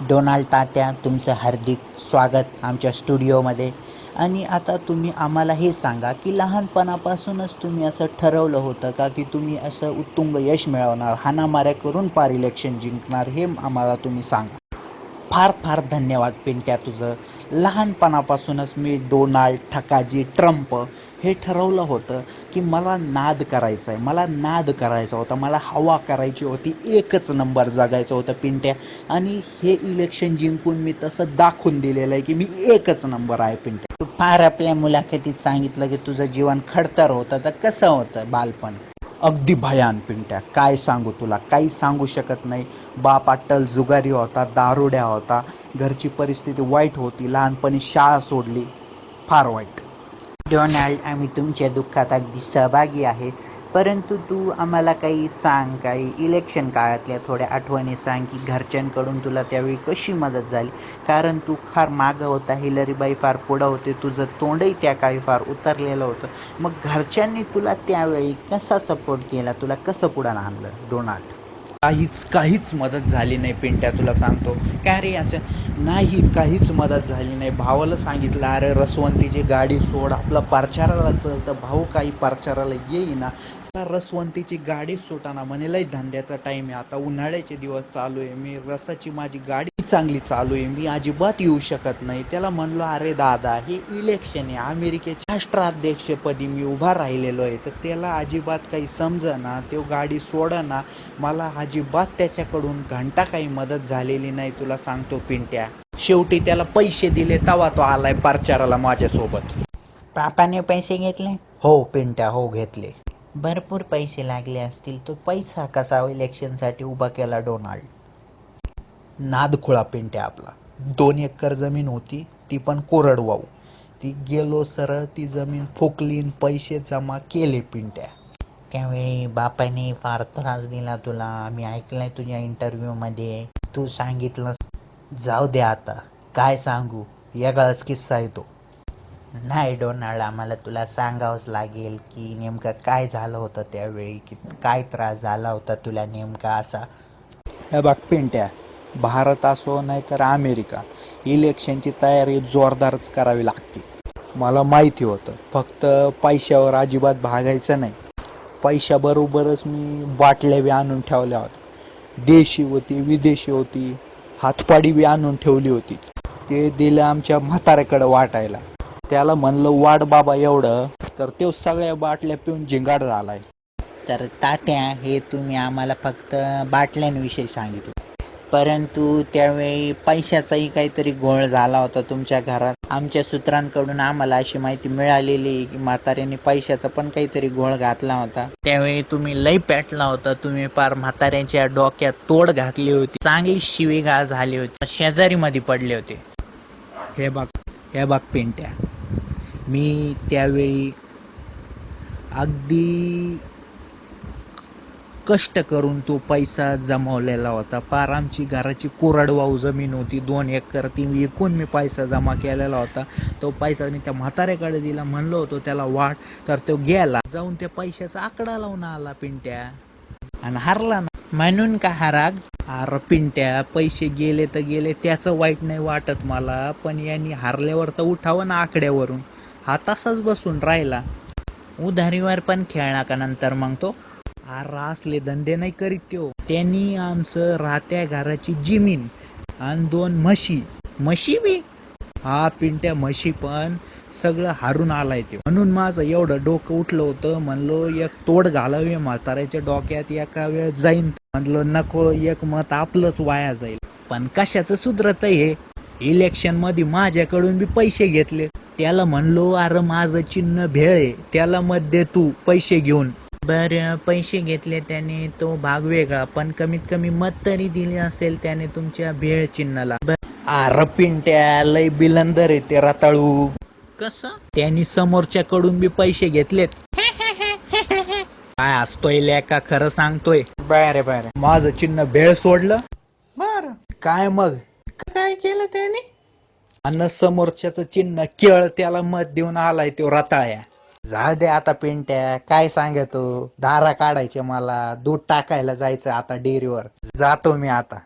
Donald तात्या तुमचं हार्दिक स्वागत आमच्या स्टुडिओमध्ये. आणि आता तुम्ही आम्हाला हे सांगा की लहानपणापासूनच तुम्ही असं ठरवलं होतं का की तुम्ही असं उत्तुंग यश मिळवणार हाणामाऱ्या करून पार इलेक्शन जिंकणार हे आम्हाला तुम्ही सांगा. फार फार धन्यवाद पिंट्या तुझं. लहानपणापासूनच मी डोनाल्ड ठकाजी ट्रम्प हे ठरवलं होतं की मला नाद करायचा आहे मला नाद करायचा होता. मला हवा करायची होती. एकच नंबर जगायचं होतं पिंट्या. आणि हे इलेक्शन जिंकून मी तसं दाखवून दिलेलं आहे की मी एकच नंबर आहे पिंट्या. तू फार आपल्या मुलाखतीत सांगितलं की तुझं जीवन खडतर होतं. तर कसं होतं बालपण? अगदी भयान पिंट्या. काय सांगू तुला? काही सांगू शकत नाही. बाप अट्टल जुगारी होता दारुड्या होता. घरची परिस्थिती वाईट होती. लहानपणी शाळा सोडली. फार वाईट. डोनाल्ड आम्ही तुमच्या दुःखात अगदी सहभागी आहे. परंतु तू आम्हाला काही सांग काही इलेक्शन काळातल्या थोड्या आठवणी सांग की घरच्यांकडून तुला त्यावेळी कशी मदत झाली? कारण तू फार मागं होता हिलरीबाई फार पुढं होते तुझं तोंडही त्या काळी फार उतरलेलं होतं. मग घरच्यांनी तुला त्यावेळी कसा सपोर्ट केला? तुला कसं पुढं आणलं? डोनाल्ड. काहीच काहीच मदत झाली नाही पिंट्या तुला सांगतो. काय रे असं? नाही काहीच मदत झाली नाही. भावाला सांगितलं अरे रसवंतीची गाडी सोड आपला परचाराला चल. तर भाऊ काही परचाराला येईना. आता रसवंतीची गाडी सुटाना म्हणे लय धंद्याचा टाईम आहे. आता उन्हाळ्याचे दिवस चालू आहे. मी रसाची माझी गाडी चांगली चालू आहे. मी अजिबात येऊ शकत नाही. त्याला म्हणलो अरे दादा हे इलेक्शन आहे. अमेरिकेच्या राष्ट्राध्यक्षपदी मी उभा राहिलेलो आहे. तर त्याला अजिबात काही समजना. तो गाडी सोडना. मला अजिबात त्याच्याकडून घंटा काही मदत झालेली नाही. तुला सांगतो पिंट्या. शेवटी त्याला पैसे दिले तवा तो आलाय पारचाराला माझ्यासोबत. पापाने पैसे घेतले? हो पिंट्या हो घेतले. भरपूर पैसे लागले असतील तो पैसा कसा इलेक्शनसाठी उभा केला डोनाल्ड? नादखुळा पिंट्या आपला. दोन एकर जमीन होती ती पण कोरडवाऊ ती गेलो सरळ ती जमीन फुकली पैसे जमा केले पिंट्या. त्यावेळी बापाने फार त्रास दिला तुला मी ऐकलंय तुझ्या इंटरव्ह्यूमध्ये तू सांगितलं जाऊ दे आता काय सांगू वेगळाच किस्सा आहे तो नाही डोनाल्ड आम्हाला तुला सांगावंच लागेल की नेमकं काय झालं होतं त्यावेळी की काय त्रास झाला होता तुला नेमका असा? हे बघ पिंट्या भारत असो नाही तर अमेरिका इलेक्शनची तयारी जोरदारच करावी लागते. मला माहिती होतं फक्त पैशावर अजिबात भागायचं नाही. पैशाबरोबरच मी बाटल्या बी आणून ठेवल्या होत्या. देशी होती विदेशी होती हातपाडी बी आणून ठेवली होती. ते दिलं आमच्या म्हाताऱ्याकडं वाटायला. त्याला म्हणलं वाट बाबा एवढं. तर तो सगळ्या बाटल्या पिऊन जिंगाड झालाय. तर तात्या हे तुम्ही आम्हाला फक्त बाटल्यांविषयी सांगितलं. परंतु त्यावेळी पैशाचाही काहीतरी घोळ झाला होता तुमच्या घरात. आमच्या सूत्रांकडून आम्हाला अशी माहिती मिळालेली की म्हाताऱ्याने पैशाचा पण काहीतरी घोळ घातला होता. त्यावेळी तुम्ही लई पेटला होता. तुम्ही पार म्हाताऱ्यांच्या डोक्यात तोड घातली होती. चांगली शिवीगाळ झाली होती. शेजारी मध्ये पडले होते. हे बघ हे बघ पेंट्या. मी त्यावेळी अगदी कष्ट करून तो पैसा जमवलेला होता. पार आमची घराची कोरडवाऊ जमीन होती. दोन एकर ती विकून मी पैसा जमा केलेला होता. तो पैसा मी त्या म्हाताऱ्याकडे दिला. म्हणलो होतो त्याला वाट तर तो गेला. जाऊन त्या पैशाचा आकडा लावून आला पिंट्या. आणि हारला ना. म्हणून का हाराग? अर पिंट्या पैसे गेले तर गेले. त्याचं वाईट नाही वाटत मला. पण यांनी हारल्यावर तर उठावं ना आकड्यावरून. हा तसाच बसून राहिला. उधारीवर पण खेळला का नंतर मग तो? आरासले धंदे नाही करीत त्यो. त्यांनी आमचं राहत्या घराची जिमीन आणि दोन म्हशी. म्हशी बी? हा पिंट्या म्हशी पण सगळं हारून आलाय ते म्हणून माझं एवढं डोकं उठलं होतं. म्हणलो एक तोड घालावे म्हाताऱ्याच्या डोक्यात. एका वेळ जाईन. म्हणलं नको एक मत आपलंच वाया जाईल. पण कशाचं सुधरत हे? इलेक्शनमध्ये माझ्याकडून बी पैसे घेतले त्याला म्हणलो अरे माझं चिन्ह भेळ आहे. त्याला मत दे तू पैसे घेऊन. बर पैसे घेतले त्याने तो भाग वेगळा. पण कमीत कमी मत तरी दिले असेल त्याने तुमच्या भेळ चिन्हाला. अरे पिंट्या लय बिलंदर आहे ते रताळू. कस? त्यांनी समोरच्या कडून बी पैसे घेतलेत. काय असतोय लेका खरं सांगतोय. बर बर. माझं चिन्ह भेळ सोडलं. बर. काय मग? काय केलं त्याने? आणि समोरच्याच चिन्ह केळ त्याला मत देऊन आलाय तो रताळ्या. जा दे आता पिंट्या काय सांगतो? दारा काढायचे मला दूध टाकायला जायचं आता डेअरीवर. जातो मी आता.